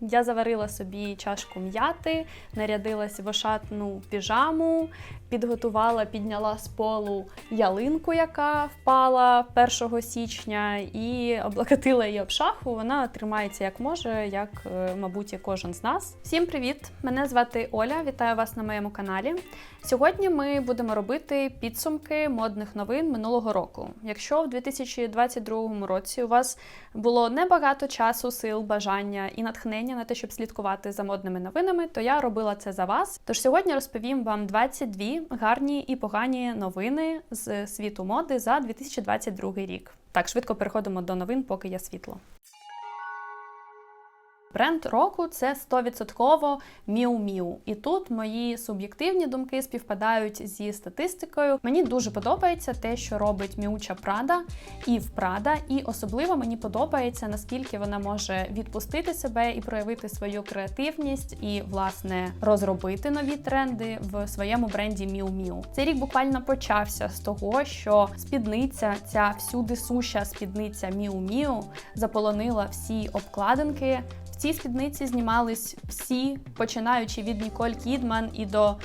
Я заварила собі чашку м'яти, нарядилась в ошатну піжаму, підготувала, підняла з полу ялинку, яка впала 1 січня, і облокотила її об шаху. Вона тримається як може, як, е, мабуть, і кожен з нас. Всім привіт! Мене звати Оля. Вітаю вас на моєму каналі. Сьогодні ми будемо робити підсумки модних новин минулого року. Якщо в 2022 році у вас було небагато часу, сил, бажання і натхнення на те, щоб слідкувати за модними новинами, то я робила це за вас. Тож сьогодні розповім вам 22 гарні і погані новини з світу моди за 2022 рік. Так, швидко переходимо до новин, поки є світло. Бренд року це 100% Miu Miu. І тут мої суб'єктивні думки співпадають зі статистикою. Мені дуже подобається те, що робить Міуча Прада і в Прада, і особливо мені подобається наскільки вона може відпустити себе і проявити свою креативність, і власне розробити нові тренди в своєму бренді Miu. Цей рік буквально почався з того, що спідниця, ця всюди суща спідниця Miu заполонила всі обкладинки. Цій спідниці знімались всі, починаючи від Ніколь Кідман і до.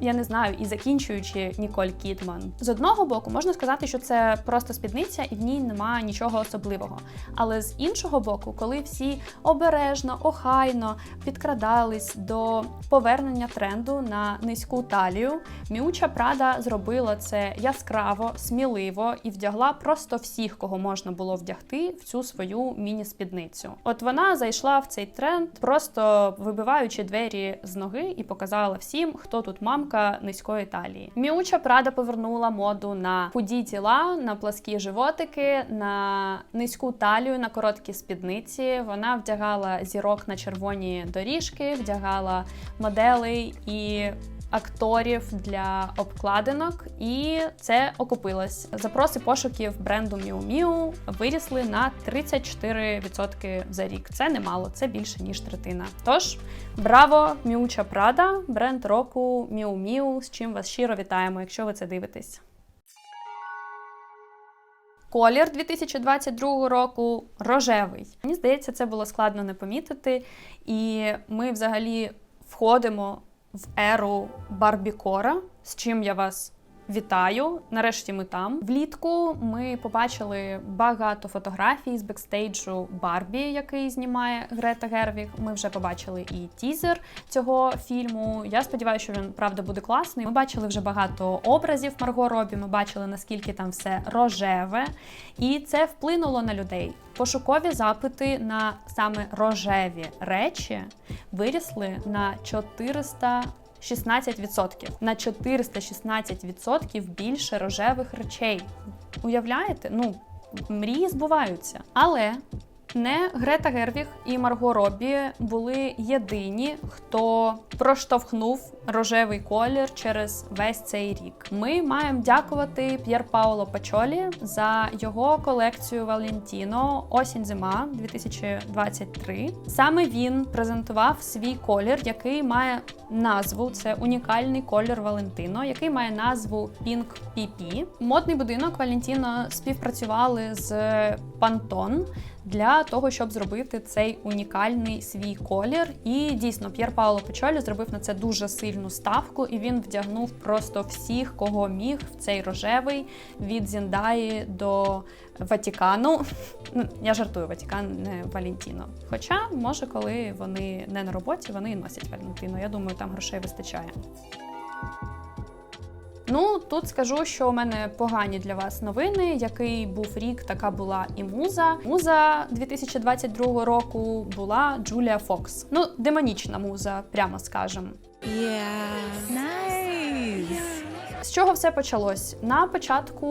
Я не знаю, і закінчуючи Ніколь Кідман. З одного боку, можна сказати, що це просто спідниця, і в ній немає нічого особливого. Але з іншого боку, коли всі обережно, охайно підкрадались до повернення тренду на низьку талію, Міуча Прада зробила це яскраво, сміливо і вдягла просто всіх, кого можна було вдягти в цю свою міні-спідницю. От вона зайшла в цей тренд, просто вибиваючи двері з ноги, і показала всім, хто тут мамка низької талії. Міуча Прада повернула моду на худі тіла, на пласкі животики, на низьку талію, на короткі спідниці. Вона вдягала зірок на червоні доріжки, вдягала моделей і. Акторів для обкладинок, і це окупилось. Запроси пошуків бренду Miu Miu вирісли на 34% за рік. Це немало, це більше ніж третина. Тож браво, Міуча Прада, бренд року Miu Miu, з чим вас щиро вітаємо, якщо ви це дивитесь. Колір 2022 року рожевий. Мені здається, це було складно не помітити, і ми взагалі входимо в еру Барбікора, з чим я вас вітаю. Нарешті ми там. Влітку ми побачили багато фотографій з бекстейджу Барбі, який знімає Грета Гервіг. Ми вже побачили і тізер цього фільму. Я сподіваюся, що він правда буде класний. Ми бачили вже багато образів Марго Робі. Ми бачили наскільки там все рожеве, і це вплинуло на людей. Пошукові запити на саме рожеві речі вирісли на 400 16%. на 416% більше рожевих речей. Уявляєте? Ну, мрії збуваються. Але не Грета Гервіг і Марго Робі були єдині, хто проштовхнув рожевий колір через весь цей рік. Ми маємо дякувати П'єр Пауло Пачолі за його колекцію Валентіно осінь зима 2023. Саме він презентував свій колір, який має назву. Це унікальний колір Валентино, який має назву Pink PP. Модний будинок Валентіно співпрацювали з Pantone для того, щоб зробити цей унікальний свій колір. І дійсно П'єр Пауло Печолі зробив на це дуже сильну ставку, і він вдягнув просто всіх, кого міг в цей рожевий від Зіндаї до Ватікану. Ну, Я жартую, Ватікан не Валентіно. Хоча, може, коли вони не на роботі, вони і носять Валентино. Я думаю, там грошей вистачає. Ну, тут скажу, що у мене погані для вас новини. Який був рік, така була і муза. Муза 2022 року була Джулія Фокс. Ну, демонічна муза, прямо скажем. Yeah. Чого все почалось? На початку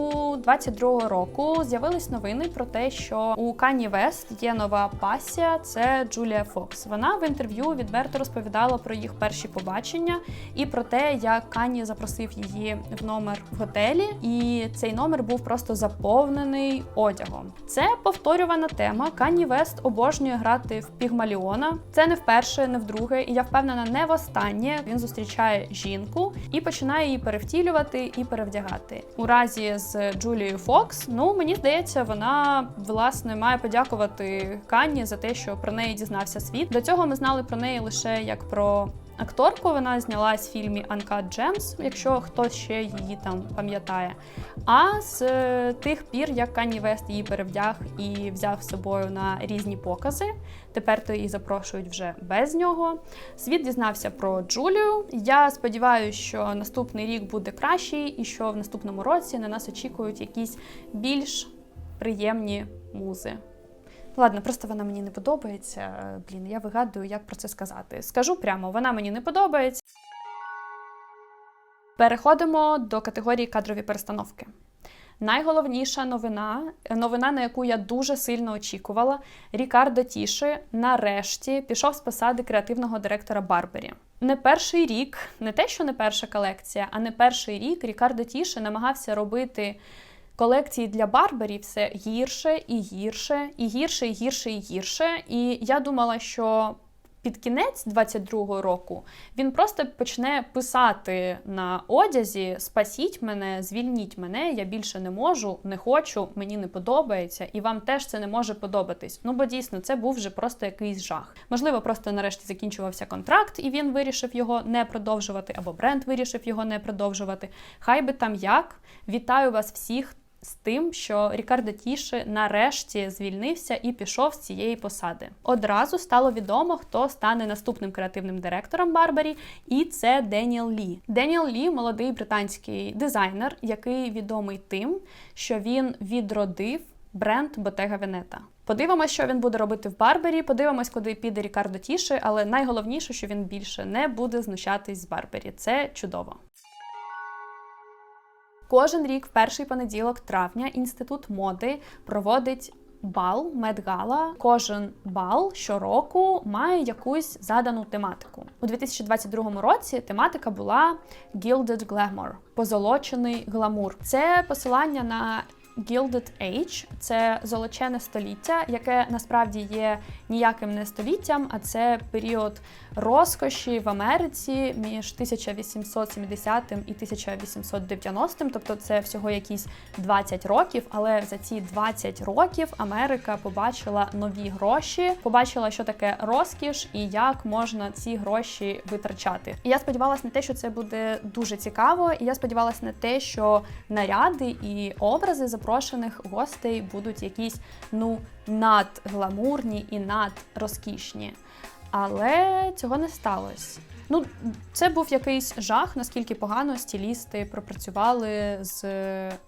22-го року з'явились новини про те, що у Кані Вест є нова пасія, це Джулія Фокс. Вона в інтерв'ю відверто розповідала про їх перші побачення і про те, як Кані запросив її в номер в готелі, і цей номер був просто заповнений одягом. Це повторювана тема. Кані Вест обожнює грати в Пігмаліона. Це не вперше, не вдруге, і я впевнена, не востаннє. Він зустрічає жінку і починає її перевтілювати переодягувати і перевдягати. У разі з Джулією Фокс, ну мені здається, вона власне має подякувати Канні за те, що про неї дізнався світ. До цього ми знали про неї лише як про. Акторку вона знялась в фільмі Uncut Gems, якщо хтось ще її там пам'ятає. А з е, тих пір, як Канні Вест її перевдяг і взяв з собою на різні покази, тепер то її запрошують вже без нього. Світ дізнався про Джулію. Я сподіваюся, що наступний рік буде кращий, і що в наступному році на нас очікують якісь більш приємні музи. Ладно, просто вона мені не подобається. Блін, я вигадую, як про це сказати. Скажу прямо, вона мені не подобається. Переходимо до категорії кадрові перестановки. Найголовніша новина, новина, на яку я дуже сильно очікувала, Рікардо Тіші нарешті пішов з посади креативного директора Барбері. Не перший рік, не те, що не перша колекція, а не перший рік Рікардо Тіші намагався робити колекції для Барбері все гірше і гірше, і гірше, і гірше, і гірше. І я думала, що під кінець 22-го року він просто почне писати на одязі: Спасіть мене, звільніть мене, я більше не можу, не хочу, мені не подобається, і вам теж це не може подобатись. Ну бо дійсно це був вже просто якийсь жах. Можливо, просто нарешті закінчувався контракт, і він вирішив його не продовжувати, або бренд вирішив його не продовжувати. Хай би там як. Вітаю вас всіх з тим, що Рікардо Тіші нарешті звільнився і пішов з цієї посади. Одразу стало відомо, хто стане наступним креативним директором Барбарі, і це Деніел Лі. Деніел Лі молодий британський дизайнер, який відомий тим, що він відродив бренд Bottega Veneta. Подивимось, що він буде робити в Барбері. Подивимось, куди піде Рікардо Тіші, але найголовніше, що він більше не буде знущатись з Барбері. Це чудово. Кожен рік, в перший понеділок травня, інститут моди проводить бал Медгала. Кожен бал щороку має якусь задану тематику. У 2022 році тематика була Gilded Glamour – позолочений гламур. Це посилання на Gilded Age – це золочене століття, яке насправді є ніяким не століттям, а це період розкоші в Америці між 1870 і 1890, тобто це всього якісь 20 років. Але за ці 20 років Америка побачила нові гроші, побачила, що таке розкіш і як можна ці гроші витрачати. І я сподівалася на те, що це буде дуже цікаво, і я сподівалася на те, що наряди і образи запрошених гостей будуть якісь ну надгламурні і надрозкішні. Але цього не сталося. Ну, це був якийсь жах, наскільки погано стілісти пропрацювали з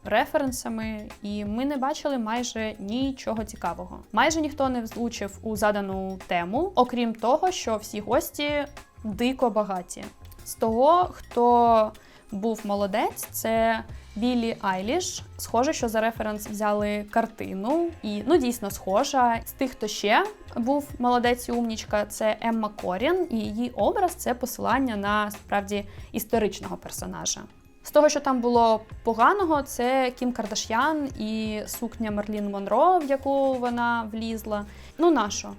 референсами, і ми не бачили майже нічого цікавого. Майже ніхто не влучив у задану тему, окрім того, що всі гості дико багаті. З того, хто був молодець, це Білі Айліш. Схоже, що за референс взяли картину, і ну дійсно схожа. З тих, хто ще був молодець і умнічка, це Емма Корін, і її образ це посилання на справді історичного персонажа. З того, що там було поганого, це Кім Кардашян і сукня Мерлін Монро, в яку вона влізла. Ну нащо?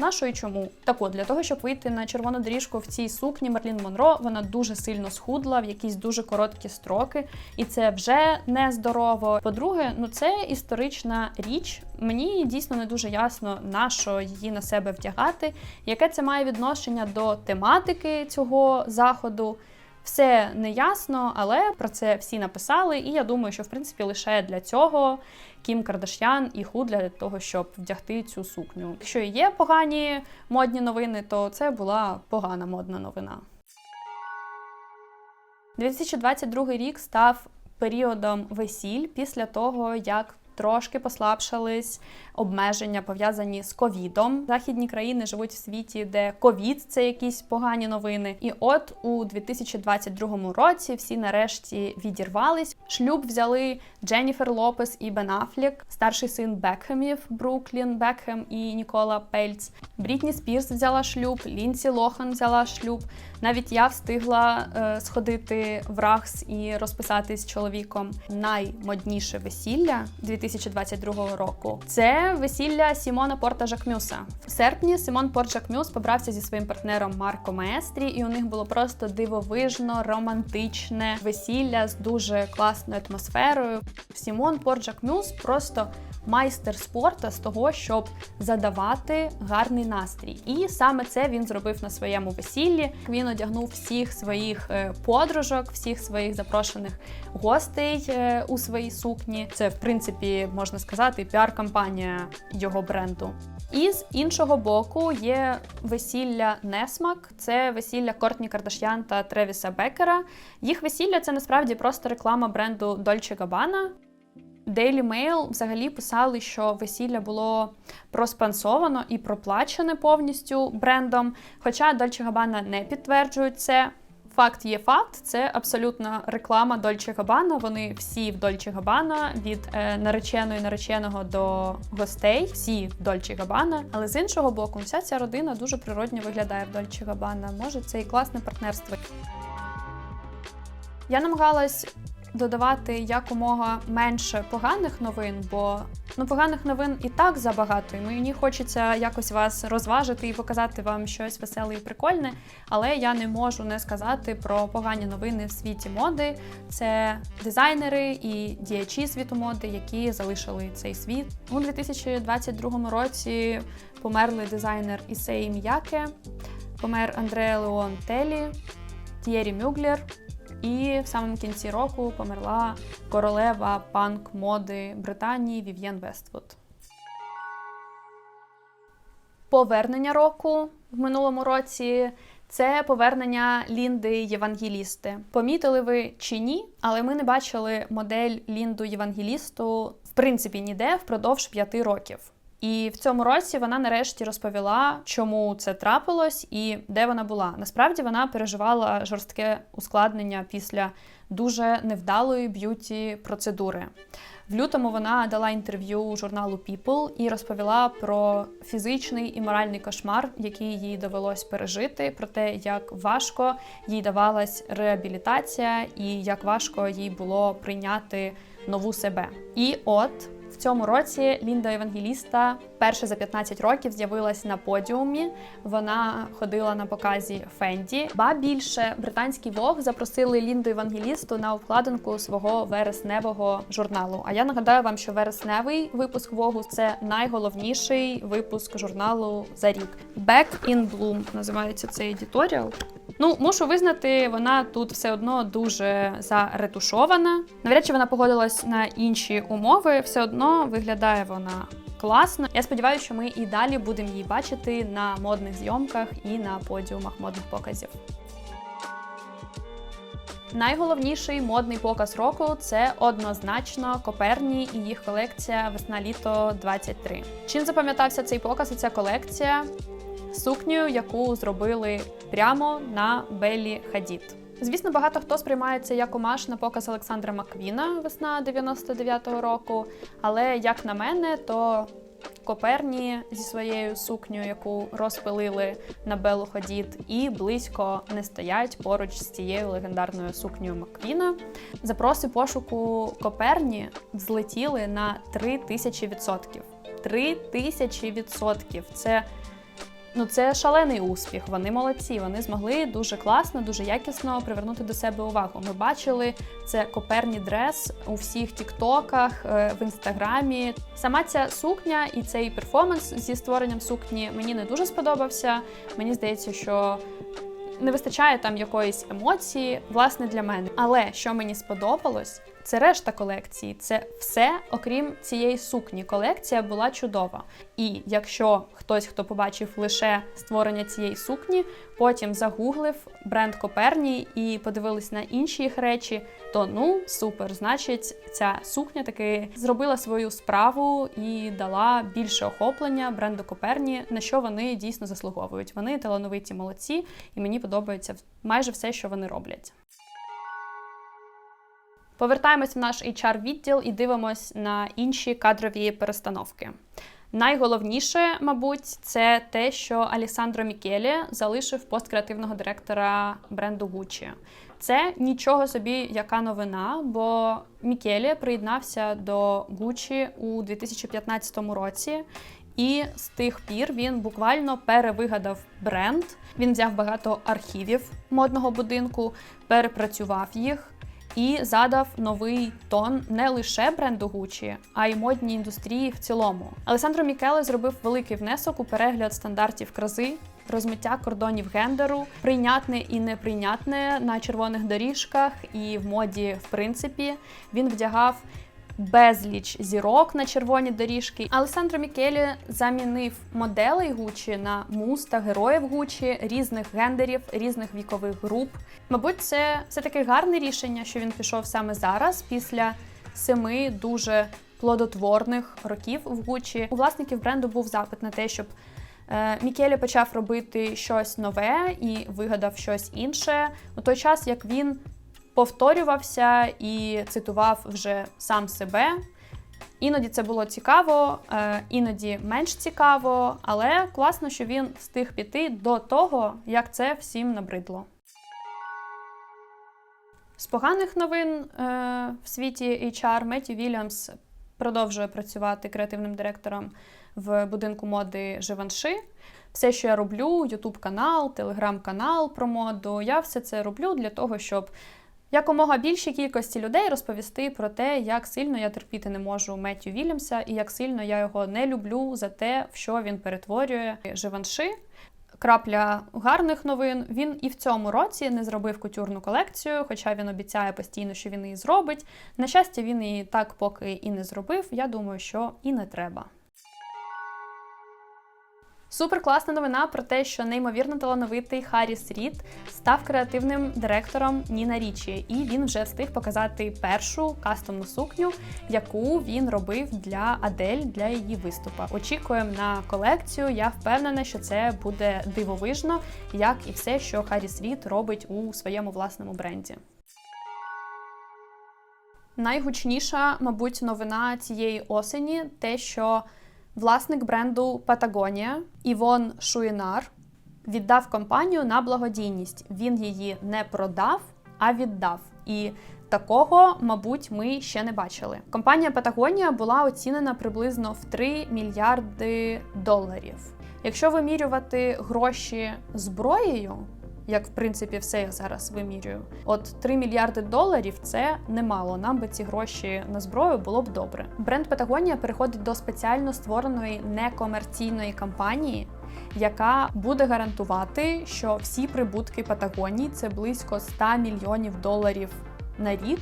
На що і чому? Так от, для того, щоб вийти на червону доріжку в цій сукні Мерлін Монро, вона дуже сильно схудла в якісь дуже короткі строки, і це вже нездорово. По-друге, ну це історична річ. Мені дійсно не дуже ясно, на що її на себе вдягати, яке це має відношення до тематики цього заходу. Все неясно, але про це всі написали, і я думаю, що в принципі лише для цього Кім Кардашян і Ху для того, щоб вдягти цю сукню. Якщо є погані модні новини, то це була погана модна новина. 2022 рік став періодом весіль після того, як трошки послабшались обмеження пов'язані з ковідом. Західні країни живуть в світі, де ковід це якісь погані новини. І от у 2022 році всі нарешті відірвались. Шлюб взяли Дженніфер Лопес і Бен Аффлек, старший син Бекхемів Бруклін Бекхем і Нікола Пельц. Брітні Спірс взяла шлюб, Лінсі Лохан взяла шлюб. Навіть я встигла е, сходити в Рахс і розписатись з чоловіком. Наймодніше весілля 2022 2022 року. Це весілля Сімона Порта Жакмюса. В серпні Симон Порт Жакмюс побрався зі своїм партнером Марко Маестрі, і у них було просто дивовижно романтичне весілля з дуже класною атмосферою. Сімон Порт Жакмюс просто майстер спорту з того, щоб задавати гарний настрій. І саме це він зробив на своєму весіллі. Він одягнув всіх своїх е, подружок, всіх своїх запрошених гостей е, у своїй сукні. Це, в принципі, можна сказати, піар-кампанія його бренду. І з іншого боку є весілля Несмак, це весілля Кортні Кардашян та Тревіса Бекера. Їх весілля це насправді просто реклама бренду Dolce Gabbana. Daily Mail взагалі писали, що весілля було проспансовано і проплачене повністю брендом. Хоча Dolce Gabbana не підтверджують це. Факт є факт, це абсолютна реклама Dolce Gabbana. Вони всі в Dolce Gabbana, від е, нареченої нареченого до гостей, всі в Dolce Gabbana. Але з іншого боку, вся ця родина дуже природньо виглядає в Dolce Gabbana. Може, це і класне партнерство. Я намагалась додавати якомога менше поганих новин, бо ну поганих новин і так забагато. І мені хочеться якось вас розважити і показати вам щось веселе і прикольне. Але я не можу не сказати про погані новини в світі моди. Це дизайнери і діячі світу моди, які залишили цей світ. У 2022 році померли дизайнер Ісеї Міяке, помер Андреа Леон Телі, Т'єрі Мюглер. І в самому кінці року померла королева панк моди Британії Вів'єн Вествуд. Повернення року в минулому році це повернення Лінди Євангелісти. Помітили ви чи ні, але ми не бачили модель Лінду Євангелісту в принципі ніде впродовж п'яти років. І в цьому році вона нарешті розповіла, чому це трапилось і де вона була. Насправді вона переживала жорстке ускладнення після дуже невдалої б'юті процедури. В лютому вона дала інтерв'ю журналу People і розповіла про фізичний і моральний кошмар, який їй довелось пережити, про те, як важко їй давалась реабілітація і як важко їй було прийняти нову себе. І от цьому році Лінда Евангеліста перше за 15 років з'явилась на подіумі. Вона ходила на показі Фенді. Ба більше британський Vogue запросили Лінду Евангелісту на обкладинку свого вересневого журналу. А я нагадаю вам, що вересневий випуск Vogue – це найголовніший випуск журналу за рік. Back in Bloom називається цей едіторіал. Ну, мушу визнати, вона тут все одно дуже заретушована. Навряд чи вона погодилась на інші умови, все одно виглядає вона класно. Я сподіваюся, що ми і далі будемо її бачити на модних зйомках і на подіумах модних показів. Найголовніший модний показ року це однозначно Коперні і їх колекція Весна-літо 23. Чим запам'ятався цей показ і ця колекція? Сукнею, яку зробили прямо на Беллі Хадід. Звісно, багато хто сприймає це як омаж на показ Олександра Маквіна весна 99-го року. Але як на мене, то Коперні зі своєю сукнею, яку розпилили на Беллу Хадід, і близько не стоять поруч з цією легендарною сукнею Маквіна. Запроси пошуку Коперні взлетіли на 3000%. 3000%! Це Ну, це шалений успіх. Вони молодці. Вони змогли дуже класно, дуже якісно привернути до себе увагу. Ми бачили це коперні дрес у всіх тіктоках, е, в інстаграмі. Сама ця сукня і цей перформанс зі створенням сукні мені не дуже сподобався. Мені здається, що. Не вистачає там якоїсь емоції, власне, для мене. Але що мені сподобалось, це решта колекції. Це все, окрім цієї сукні. Колекція була чудова. І якщо хтось, хто побачив лише створення цієї сукні, потім загуглив бренд Коперні і подивились на інші їх речі, то ну супер, значить, ця сукня таки зробила свою справу і дала більше охоплення бренду Коперні, на що вони дійсно заслуговують. Вони талановиті молодці, і мені подобається майже все, що вони роблять. Повертаємось в наш HR-відділ і дивимось на інші кадрові перестановки. Найголовніше, мабуть, це те, що Алісандро Мікелі залишив пост креативного директора бренду Gucci. Це нічого собі, яка новина, бо Мікелі приєднався до Гуччі у 2015 році. І з тих пір він буквально перевигадав бренд. Він взяв багато архівів модного будинку, перепрацював їх і задав новий тон не лише бренду Гучі, а й модній індустрії в цілому. Алесандро Мікеле зробив великий внесок у перегляд стандартів крази. Розмиття кордонів гендеру, прийнятне і неприйнятне на червоних доріжках, і в моді, в принципі, він вдягав безліч зірок на червоні доріжки. Алесандро Мікелі замінив моделей Гуччі на муз та героїв Гуччі різних гендерів, різних вікових груп. Мабуть, це все таки гарне рішення, що він пішов саме зараз, після семи дуже плодотворних років в Гуччі. У власників бренду був запит на те, щоб Е, Мікелі почав робити щось нове і вигадав щось інше у той час, як він повторювався і цитував вже сам себе. Іноді це було цікаво, е, іноді менш цікаво, але класно, що він встиг піти до того, як це всім набридло. З поганих новин е, в світі HR Меттю Вільямс продовжує працювати креативним директором в будинку моди Живанши. Все, що я роблю, Ютуб канал, телеграм-канал про моду, я все це роблю для того, щоб якомога більшій кількості людей розповісти про те, як сильно я терпіти не можу Меттю Вільямса і як сильно я його не люблю за те, в що він перетворює Живанши. Крапля гарних новин. Він і в цьому році не зробив кутюрну колекцію, хоча він обіцяє постійно, що він її зробить. На щастя, він її так поки і не зробив. Я думаю, що і не треба. Супер класна новина про те, що неймовірно талановитий Харріс Рід став креативним директором Ніна Річі, і він вже встиг показати першу кастомну сукню, яку він робив для Адель для її виступу. Очікуємо на колекцію. Я впевнена, що це буде дивовижно, як і все, що Харріс Рід робить у своєму власному бренді. Найгучніша, мабуть, новина цієї осені те, що власник бренду Патагонія Івон Шуїнар віддав компанію на благодійність. Він її не продав, а віддав. І такого, мабуть, ми ще не бачили. Компанія Патагонія була оцінена приблизно в 3 мільярди доларів. Якщо вимірювати гроші зброєю, як в принципі все їх зараз вимірюю. От 3 мільярди доларів це немало. Нам би ці гроші на зброю було б добре. Бренд Патагонія переходить до спеціально створеної некомерційної кампанії. Яка буде гарантувати, що всі прибутки Патагонії це близько 100 мільйонів доларів на рік,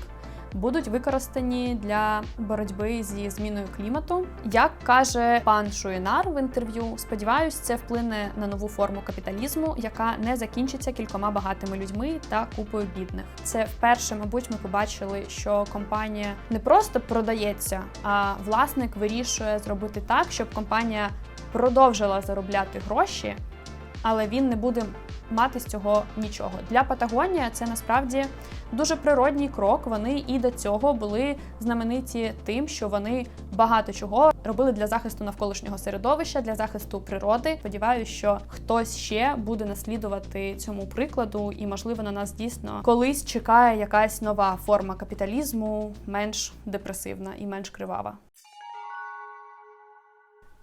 будуть використані для боротьби зі зміною клімату. Як каже пан Шуєнар в інтерв'ю, сподіваюсь, це вплине на нову форму капіталізму, яка не закінчиться кількома багатими людьми та купою бідних. Це вперше, мабуть, ми побачили, що компанія не просто продається, а власник вирішує зробити так, щоб компанія продовжила заробляти гроші, але він не буде мати з цього нічого. Для Патагонія це насправді дуже природній крок. Вони і до цього були знамениті тим, що вони багато чого робили для захисту навколишнього середовища, для захисту природи. Сподіваюся, що хтось ще буде наслідувати цьому прикладу, і можливо на нас дійсно колись чекає якась нова форма капіталізму, менш депресивна і менш кривава.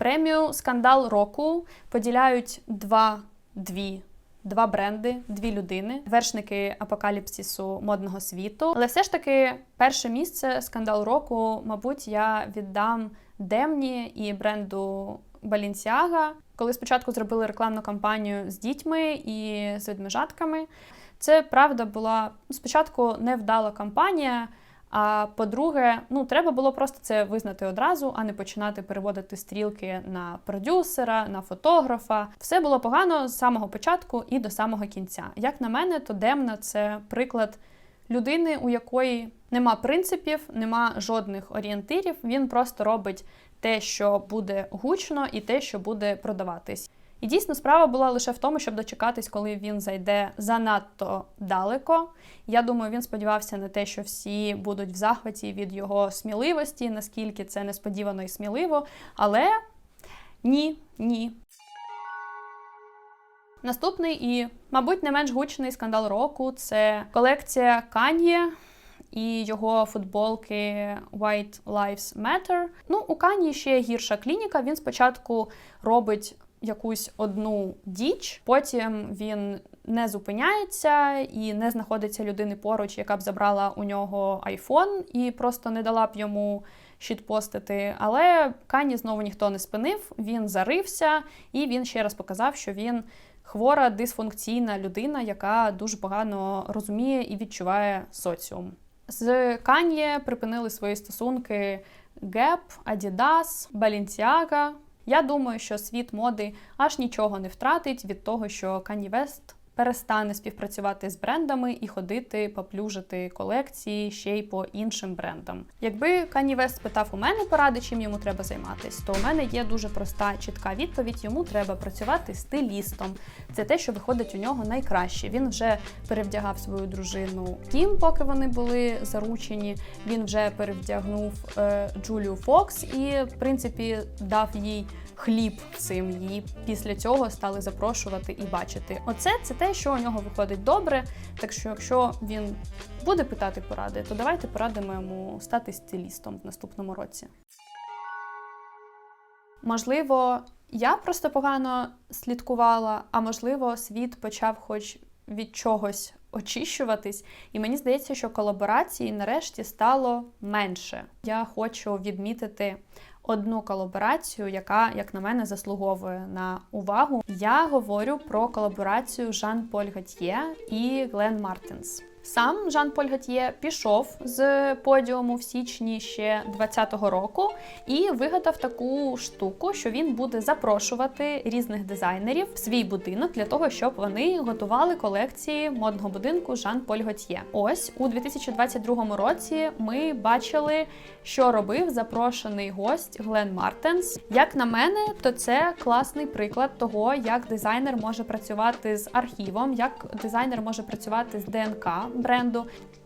Премію Скандал року поділяють два дві. Два бренди, дві людини, вершники апокаліпсису модного світу. Але все ж таки, перше місце скандал року, мабуть, я віддам Демні і бренду Balenciaga. Коли спочатку зробили рекламну кампанію з дітьми і з ведмежатками. Це правда була спочатку невдала кампанія. А по-друге, ну треба було просто це визнати одразу, а не починати переводити стрілки на продюсера, на фотографа. Все було погано з самого початку і до самого кінця. Як на мене, то Демна це приклад людини, у якої нема принципів, нема жодних орієнтирів. Він просто робить те, що буде гучно, і те, що буде продаватись. І дійсно справа була лише в тому, щоб дочекатись, коли він зайде занадто далеко. Я думаю, він сподівався на те, що всі будуть в захваті від його сміливості, наскільки це несподівано і сміливо. Але ні, ні. Наступний і, мабуть, не менш гучний скандал року це колекція Кан'є і його футболки White Lives Matter. Ну, у Кан'є ще гірша клініка. Він спочатку робить якусь одну діч, потім він не зупиняється і не знаходиться людини поруч, яка б забрала у нього айфон і просто не дала б йому щитпостити. Але Кані знову ніхто не спинив, він зарився, і він ще раз показав, що він хвора, дисфункційна людина, яка дуже погано розуміє і відчуває соціум. З Кан'є припинили свої стосунки Gap, Adidas, Balenciaga. Я думаю, що світ моди аж нічого не втратить від того, що Кані Вест перестане співпрацювати з брендами і ходити поплюжити колекції ще й по іншим брендам. Якби Кані Вест спитав у мене поради, чим йому треба займатися, то у мене є дуже проста чітка відповідь: йому треба працювати стилістом. Це те, що виходить у нього найкраще. Він вже перевдягав свою дружину Кім, поки вони були заручені. Він вже перевдягнув е, Джулію Фокс і, в принципі, дав їй хліб цим. Її після цього стали запрошувати і бачити. Оце це те, що у нього виходить добре. Так що, якщо він буде питати поради, то давайте порадимо йому стати стилістом в наступному році. Можливо, я просто погано слідкувала, а можливо, світ почав хоч від чогось очищуватись, і мені здається, що колаборацій нарешті стало менше. Я хочу відмітити одну колаборацію, яка, як на мене, заслуговує на увагу. Я говорю про колаборацію Жан Поль Готьє і Глен Мартинс. Сам Жан Поль Готьє пішов з подіуму в січні ще 2020 року і вигадав таку штуку, що він буде запрошувати різних дизайнерів в свій будинок для того, щоб вони готували колекції модного будинку Жан Поль Готьє. Ось у 2022 році ми бачили, що робив запрошений гость Глен Мартенс. Як на мене, то це класний приклад того, як дизайнер може працювати з архівом, як дизайнер може працювати з ДНК бренду.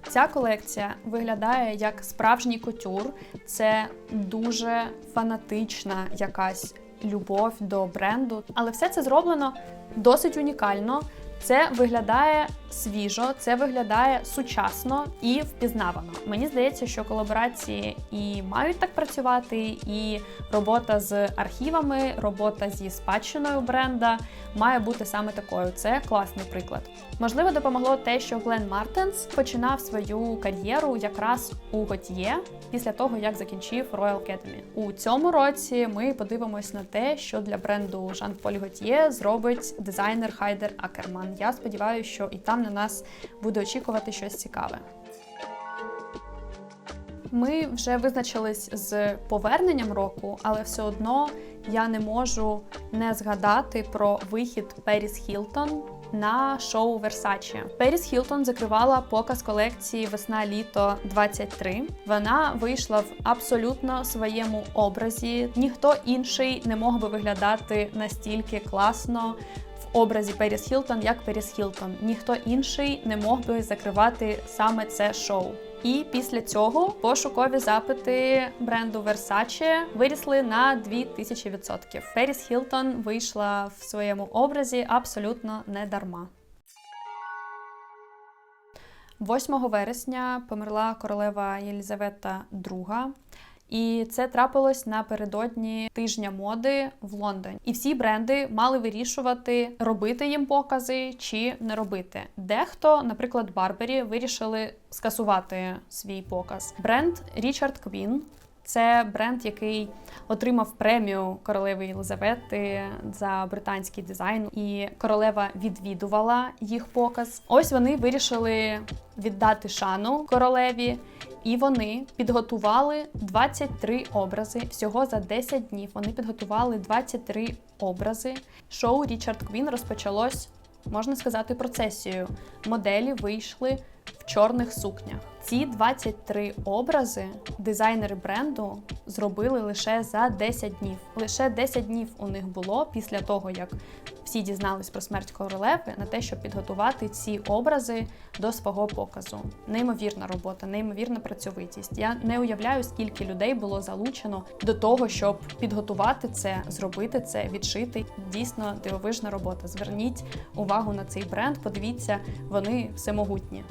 Ця колекція виглядає як справжній кутюр. Це дуже фанатична якась любов до бренду, але все це зроблено досить унікально. Це виглядає свіжо, це виглядає сучасно і впізнавано. Мені здається, що колаборації і мають так працювати, і робота з архівами, робота зі спадщиною бренда має бути саме такою. Це класний приклад. Можливо, допомогло те, що Глен Мартенс починав свою кар'єру якраз у Готьє після того, як закінчив Royal Academy. У цьому році ми подивимось на те, що для бренду Жан Поль Готьє зробить дизайнер Хайдер Акерман. Я сподіваюся, що і там на нас буде очікувати щось цікаве. Ми вже визначились з поверненням року, але все одно я не можу не згадати про вихід Періс Хілтон на шоу Versace. Періс Хілтон закривала показ колекції Весна-літо 23. Вона вийшла в абсолютно своєму образі. Ніхто інший не мог би виглядати настільки класно. Образі Періс Хілтон як Періс Хілтон. Ніхто інший не мог би закривати саме це шоу. І після цього пошукові запити бренду Versace вирісли на 2000%. Періс Хілтон вийшла в своєму образі абсолютно не дарма. 8 вересня померла королева Єлізавета II. І це трапилось напередодні тижня моди в Лондоні. І всі бренди мали вирішувати, робити їм покази чи не робити. Дехто, наприклад, Барбері, вирішили скасувати свій показ. Бренд Річард Квін. Це бренд, який отримав премію королеви Єлизавети за британський дизайн, і королева відвідувала їх показ. Ось вони вирішили віддати шану королеві, і вони підготували 23 образи. Всього за 10 днів вони підготували 23 образи. Шоу Річард Квін розпочалось, можна сказати, процесією. Моделі вийшли чорних сукнях. Ці 23 образи дизайнери бренду зробили лише за 10 днів. Лише 10 днів у них було після того, як всі дізнались про смерть королеви, на те, щоб підготувати ці образи до свого показу. Неймовірна робота, неймовірна працьовитість. Я не уявляю, скільки людей було залучено до того, щоб підготувати це, зробити це, відшити. Дійсно дивовижна робота. Зверніть увагу на цей бренд. Подивіться, вони всемогутні.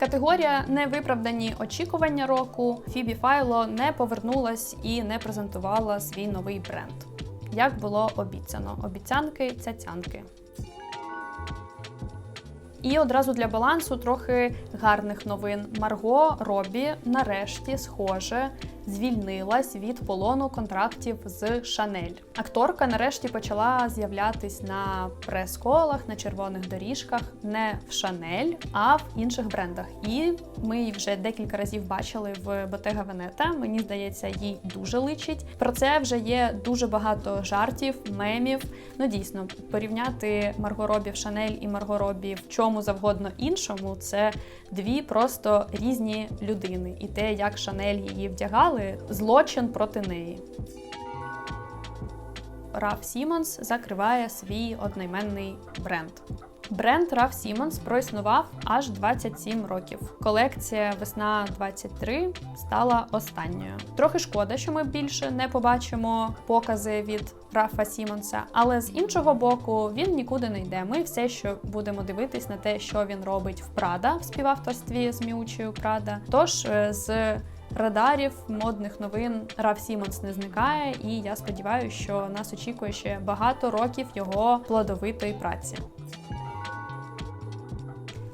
Категорія невиправдані очікування року. Фібі Файло не повернулась і не презентувала свій новий бренд. Як було обіцяно, обіцянки цяцянки. І одразу для балансу трохи гарних новин. Марго Робі нарешті, схоже, звільнилась від полону контрактів з Шанель. Акторка нарешті почала з'являтись на прес-колах, на червоних доріжках, не в Шанель, а в інших брендах. І ми її вже декілька разів бачили в Bottega Veneta. Мені здається, їй дуже личить. Про це вже є дуже багато жартів, мемів. Ну дійсно, порівняти Марго Робі в Шанель і Марго Робі в чому завгодно іншому, це дві просто різні людини. І те, як Шанель її вдягали, злочин проти неї. Раф Сімонс закриває свій одноіменний бренд. Бренд Раф Сімонс проіснував аж 27 років. Колекція Весна 23 стала останньою. Трохи шкода, що ми більше не побачимо покази від Рафа Сімонса, але з іншого боку, він нікуди не йде. Ми все, що будемо дивитись на те, що він робить в Прада в співавторстві з Міучею Прада. Тож е, з радарів модних новин Раф Сімонс не зникає, і я сподіваюся, що нас очікує ще багато років його плодовитої праці.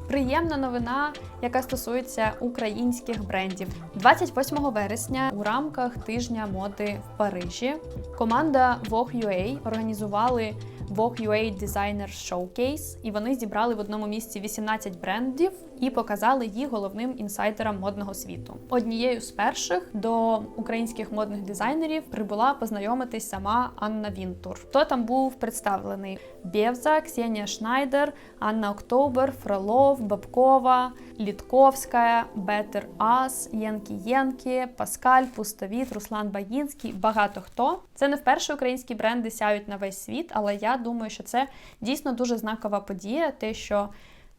Приємна новина, яка стосується українських брендів. 28 вересня у рамках тижня моди в Парижі команда Vogue UA організували Vogue UA Designer Showcase, і вони зібрали в одному місці 18 брендів і показали їх головним інсайдерам модного світу. Однією з перших до українських модних дизайнерів прибула познайомитись сама Анна Вінтур. Хто там був представлений? Бєвза, Ксенія Шнайдер, Анна Октобер, Фролов, Бабкова, Літковська, Бетер Ас, Єнкі Єнкі, Паскаль, Пустовіт, Руслан Багінський. Багато хто. Це не вперше українські бренди сяють на весь світ, але я думаю, що це дійсно дуже знакова подія, те, що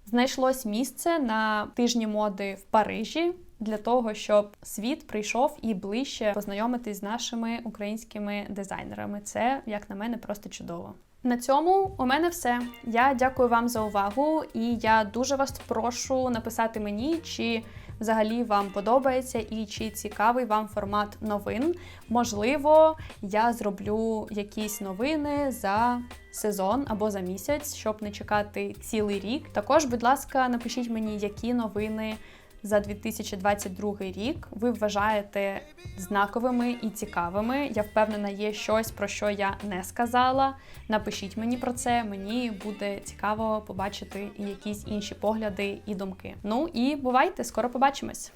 знайшлось місце на тижні моди в Парижі. Для того щоб світ прийшов і ближче познайомитись з нашими українськими дизайнерами, це як на мене просто чудово. На цьому у мене все. Я дякую вам за увагу, і я дуже вас прошу написати мені, чи взагалі вам подобається і чи цікавий вам формат новин. Можливо, я зроблю якісь новини за сезон або за місяць, щоб не чекати цілий рік. Також, будь ласка, напишіть мені, які новини. За 2022 рік ви вважаєте знаковими і цікавими. Я впевнена, є щось, про що я не сказала. Напишіть мені про це. Мені буде цікаво побачити якісь інші погляди і думки. Ну і бувайте, скоро побачимось!